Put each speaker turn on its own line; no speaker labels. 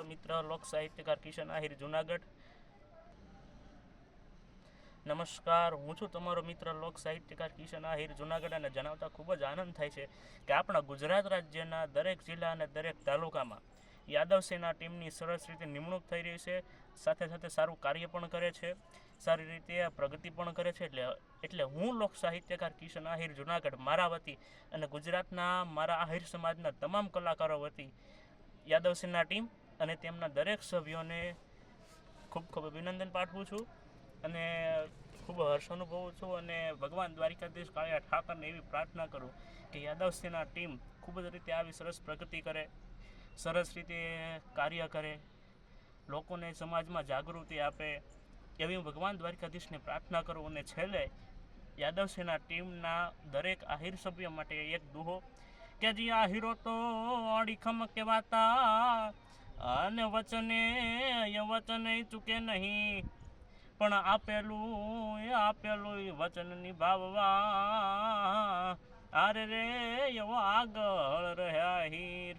તમારો મિત્ર, લોક સાહિત્યકાર કિશન આહિર જુનાગઢ. નમસ્કાર, હું છું તમારો મિત્ર, લોક સાહિત્યકાર કિશન આહિર જુનાગઢ અને જણાવતા ખૂબ જ આનંદ થાય છે કે આપણા ગુજરાત રાજ્યના દરેક જિલ્લા અને દરેક તાલુકામાં યાદવ સેના ટીમની સરસ રીતે નિમણૂક થઈ રહી છે. સાથે સાથે સારું કાર્ય પણ કરે છે. સારી રીતે પ્રગતિ પણ કરે છે. એટલે એટલે હું લોક સાહિત્યકાર કિશન આહિર જુનાગઢ, મારા વતી અને ગુજરાતના મારા આહિર સમાજના તમામ કલાકારો વતી યાદવ સેના ટીમ અને તેમના દરેક સભ્યોને ખૂબ ખૂબ અભિનંદન પાઠવું છું અને ખૂબ હર્ષ અનુભવું છું અને ભગવાન દ્વારિકાધીશ કાળિયા ઠાકરને એવી પ્રાર્થના કરું કે યાદવ સેના ટીમ ખૂબ જ રીતે આવી સરસ પ્રગતિ કરે, સરસ રીતે કાર્ય કરે, લોકોને સમાજમાં જાગૃતિ આપે એવી હું ભગવાન દ્વારિકાધીશને પ્રાર્થના કરું અને છેલ્લે યાદવ સેના ટીમના દરેક આહિર સભ્ય માટે એક દુહો કે જી આહિરો તો અડીખમ કહેવાતા અને વચને એ વચન ચૂકે નહીં. પણ આપેલું એ આપેલું વચન નિભાવવા આરે રે, એવો આગળ રહ્યા હીર.